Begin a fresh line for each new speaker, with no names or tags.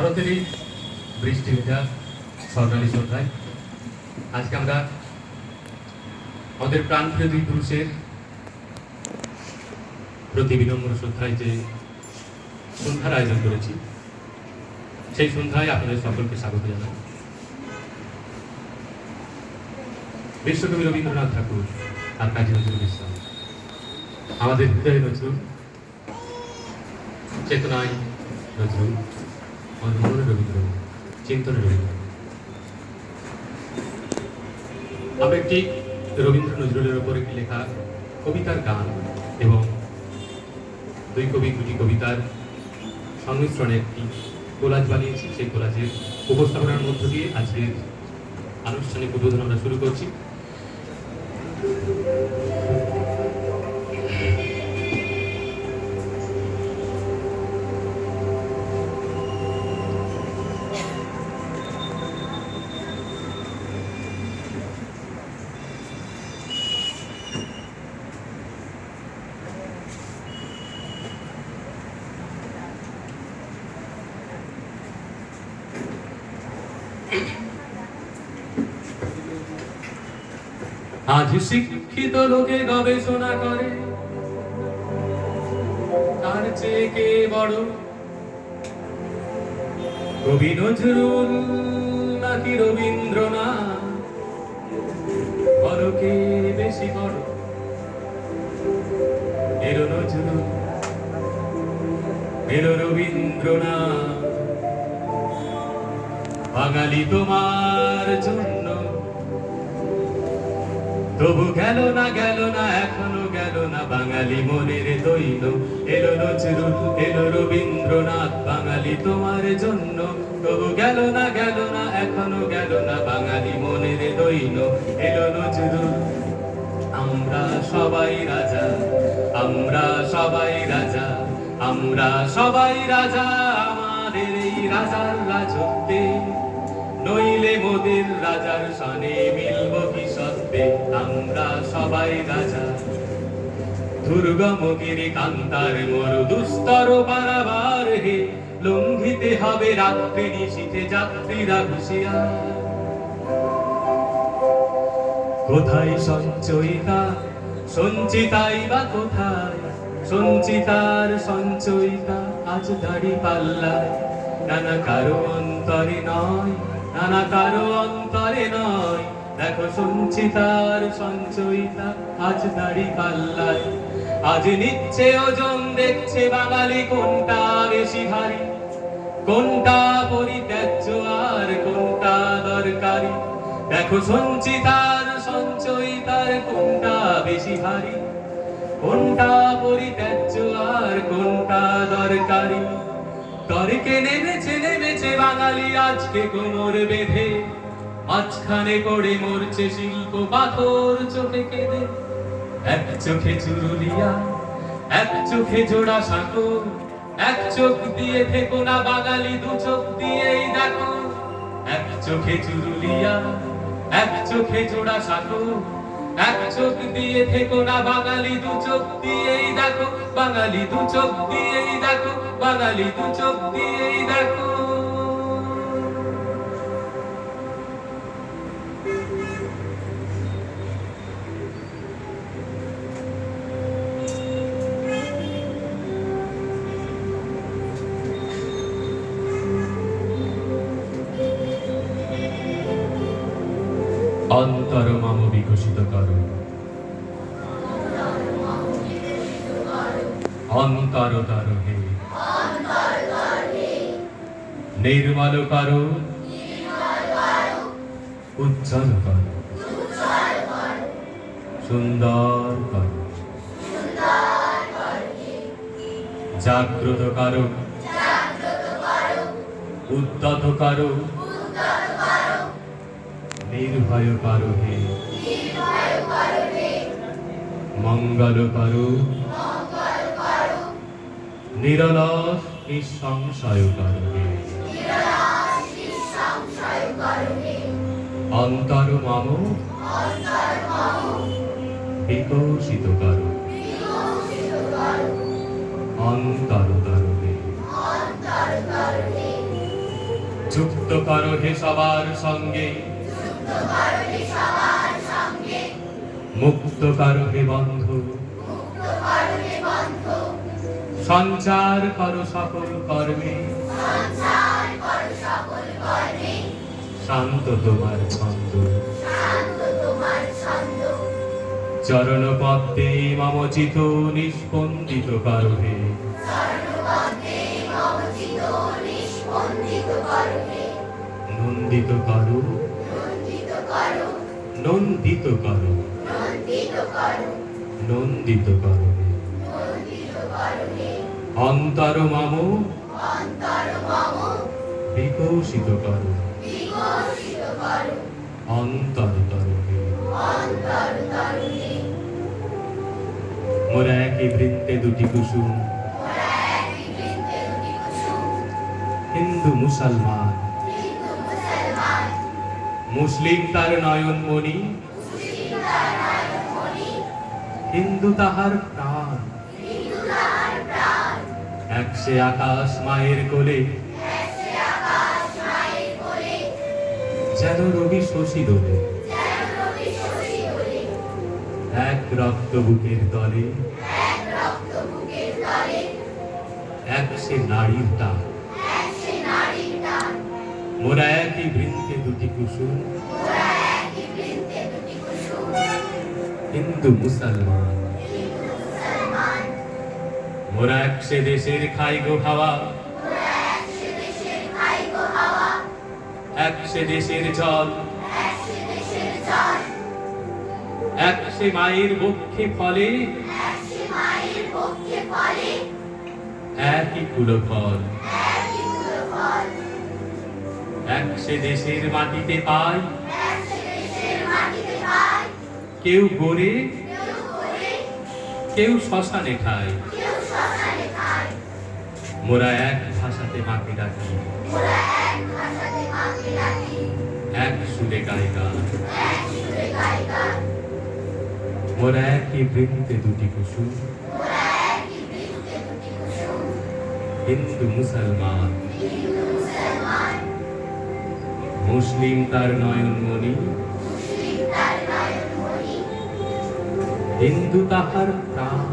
শরতের বৃষ্টি ভেজা স্বর্ণালী সন্ধ্যায়। আজকে আমরা আমাদের প্রাণপ্রিয় দুই পুরুষের প্রতি বিনম্র শ্রদ্ধায় যে সন্ধ্যার আয়োজন করেছি, সেই সন্ধ্যায় আপনাদের সকলকে স্বাগত জানাই। বিশ্বকবি রবীন্দ্রনাথ ঠাকুর আর কাজী নজরুল ইসলাম। আমাদের হৃদয়ে নজরুল, চেতনায় নজরুল। মনে রবীন্দ্র চিন্তনে রবীন্দ্র আমরা একটি রবীন্দ্র নজরুলের ওপর একটি লেখা কবিতার গান এবং দুই কবি, দুটি কবিতার সংমিশ্রণে একটি কোলাজ বানিয়েছি। সেই কোলাজের উপস্থাপনার মধ্য দিয়ে আজকের আনুষ্ঠানিক উদ্বোধন আমরা শুরু করছি। আজ শিক্ষিত লোকে গবেষণা করে। তার চেয়ে কে বড়? কবি নজরুল নাকি রবীন্দ্রনাথ? বড় কে বেশি বড়? এলো নজরুল এলো রবীন্দ্রনাথ। বাঙালি তোমার জন্য তবু গেল না গেল না, এখনও গেল না বাঙালি মনের দৈন এলো নজরুল এলো রবীন্দ্রনাথ, বাঙালি তোমার জন্য। তবু গেল না গেল না, এখনও গেল না বাঙালি মনের দৈন এলো নজরুল আমরা সবাই রাজা, আমরা সবাই রাজা, আমরা সবাই রাজা, আমাদের এই রাজার রাজত্বে। নইলে মোদের রাজার সনে মিলব কি সত্যে আমরা সবাই রাজা। দুর্গমগিরি কান্তার মর দুস্তর পারাবার হে, লঙ্ঘিতে হবে রাত্রি নিশীথে যাত্রীরা হুঁশিয়ার। কোথায় সঞ্চয়িতা? সঞ্চিতাই বা কোথায়? সঞ্চিতার সঞ্চয়িতা আজ দাড়ি পাল্লায়। নানা কারও অন্তরে নয়, নানা কারও অন্তরে নয়। দেখো সঞ্চিতার সঞ্চয়িতা, আজ দাড়ি পাল্লায়। আজ নিচ্ছে ওজন, দেখছে বাঙালি কোনটা বেশি ভারী। কোনটা পরিত্যাজ্য আর কোনটা দরকারি। দেখো শুনছি সঞ্চিতার সঞ্চয়িতার কোনটা বেশি ভারী। কোনটা পরিত্যাজ্য আর কোনটা দরকারি। তর্কে নেমেছে নেমেছে বাঙালি আজকে কোমর বেঁধে। মাঝখানে করে মরছে শিল্প পাথর, চোখে কেঁদে। এক চোখে চুরুলিয়া, এক চোখে জোড়া সাঁকো এক চোখ দিয়ে থেকো না বাঙালি, দু চোখ দিয়েই দেখো। এক চোখে চুরুলিয়া, এক চোখে জোড়া সাঁকো এক চোখ দিয়ে থেকো না বাঙালি, দু চোখ দিয়েই দেখো। বাঙালি দু চোখ দিয়েই দেখো, বাঙালি দু চোখ দিয়েই দেখো। অন্তর মম বিকশিত করো। অন্তর তর হে নির্মল করো। উজ্জ্বল করো। সুন্দর করো। জাগ্রত করো। উদ্যত করো। নির্ভয় করো হে মঙ্গল করো নিরলস নিঃসংশয় করো হে অন্তর মম বিকশিত করো অন্তর তরণে যুক্ত করো হে সবার সঙ্গে মুক্ত করো হে বন্ধু। সঞ্চার করো সকল কর্মে শান্ত তোমার ছন্দ। চরণ পদ্মে মমচিত নিষ্পন্দিত করো হে নন্দিত করো। নন্দিত করো। নন্দিত করো। অন্তর মম। বিকশিত করো। অন্তর হে। মোরা একই বৃত্তে দুটি কুসুম। হিন্দু মুসলমান। মুসলিম তার নয়ন মণি। হিন্দু তাহার প্রাণ। এক সে আকাশ মায়ের কোলে। যেন রবি শশী দোলে। এক রক্ত বুকের তলে। এক সে নারীর টান মোরা একই বৃন্তে দুটি কুসুম হিন্দু মুসলমান মোরা এক সে দেশের খাই গো খাওয়া এক সে দেশের জল এক সে মায়ের বক্ষে ফলে, একই কুলো ফল এক সে দেশের মাটিতে পাই। কেউ গড়ে কেউ শ্মশানে খায়। মোরা এক ভাষাতে মাকে ডাকি এক সুরে গান। মোরা একই বৃন্তে দুটি কুসুম। হিন্দু মুসলমান। মুসলিম তার নয়নমণি হিন্দু তাহার প্রাণ।